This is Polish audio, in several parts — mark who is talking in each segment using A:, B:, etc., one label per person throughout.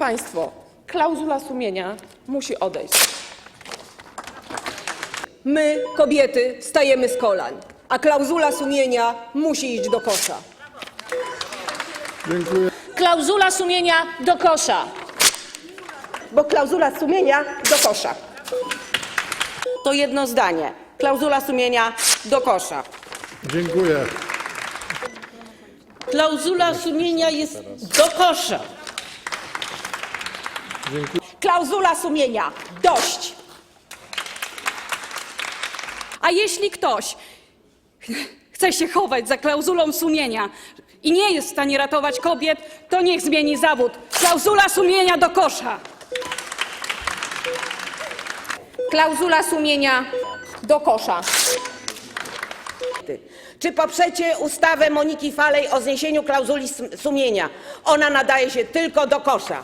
A: Państwo, klauzula sumienia musi odejść.
B: My, kobiety, wstajemy z kolan, a klauzula sumienia musi iść do kosza.
C: Dziękuję.
D: Klauzula sumienia do kosza.
E: bo klauzula sumienia do kosza. To jedno zdanie. Klauzula sumienia do kosza.
C: Dziękuję.
D: Klauzula sumienia jest do kosza.
E: Klauzula sumienia dość.
F: A jeśli ktoś chce się chować za klauzulą sumienia i nie jest w stanie ratować kobiet, to niech zmieni zawód. Klauzula sumienia do kosza.
E: Klauzula sumienia do kosza. Czy poprzecie ustawę Moniki Falej o zniesieniu klauzuli sum- sumienia? Ona nadaje się tylko do kosza.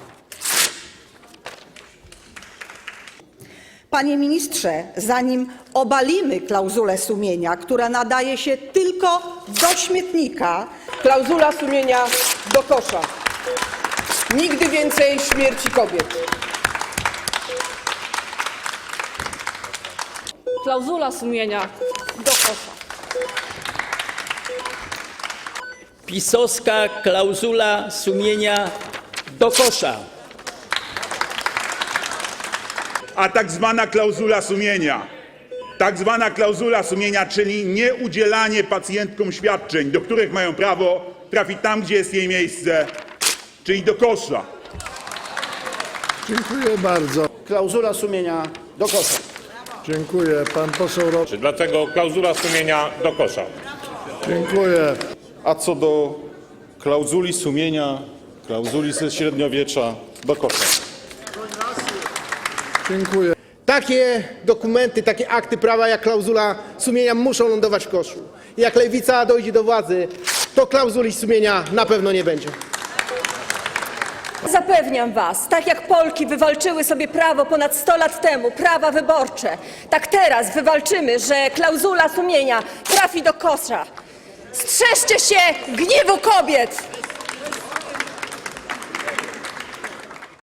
G: Panie ministrze, zanim obalimy klauzulę sumienia, która nadaje się tylko do śmietnika,
A: Klauzula sumienia do kosza. Nigdy więcej śmierci kobiet.
F: Klauzula sumienia do kosza.
H: pisowska klauzula sumienia do kosza.
I: A tak zwana klauzula sumienia. Tak zwana klauzula sumienia, czyli nieudzielanie pacjentkom świadczeń, do których mają prawo, trafi tam, gdzie jest jej miejsce, czyli do kosza.
C: Dziękuję bardzo.
J: Klauzula sumienia do kosza.
C: Dziękuję. Pan poseł.
K: Dlatego klauzula sumienia do kosza.
C: Dziękuję.
L: A co do klauzuli sumienia, klauzuli ze średniowiecza, do kosza.
C: Dziękuję.
J: Takie dokumenty, takie akty prawa jak klauzula sumienia muszą lądować w koszu. Jak lewica dojdzie do władzy, to klauzuli sumienia na pewno nie będzie.
B: Zapewniam Was, tak jak Polki wywalczyły sobie prawo ponad 100 lat temu, prawa wyborcze, tak teraz wywalczymy, że klauzula sumienia trafi do kosza. Strzeżcie się gniewu kobiet!